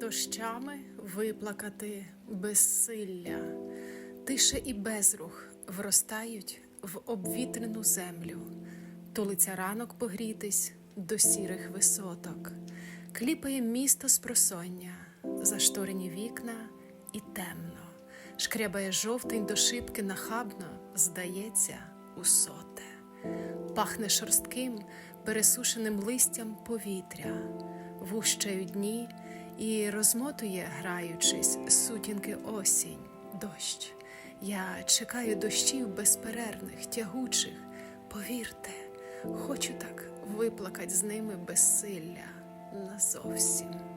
Дощами виплакати безсилля, тише і безрух вростають в обвітрену землю, тулиться ранок погрітись до сірих висоток, кліпає місто з просоння, зашторені вікна і темно, шкрябає жовтень до шибки нахабно, здається, у соте, пахне шорстким, пересушеним листям повітря, вущають дні і розмотує, граючись, сутінки осінь, дощ. Я чекаю дощів безперервних, тягучих. Повірте, хочу так виплакать з ними безсилля назовсім.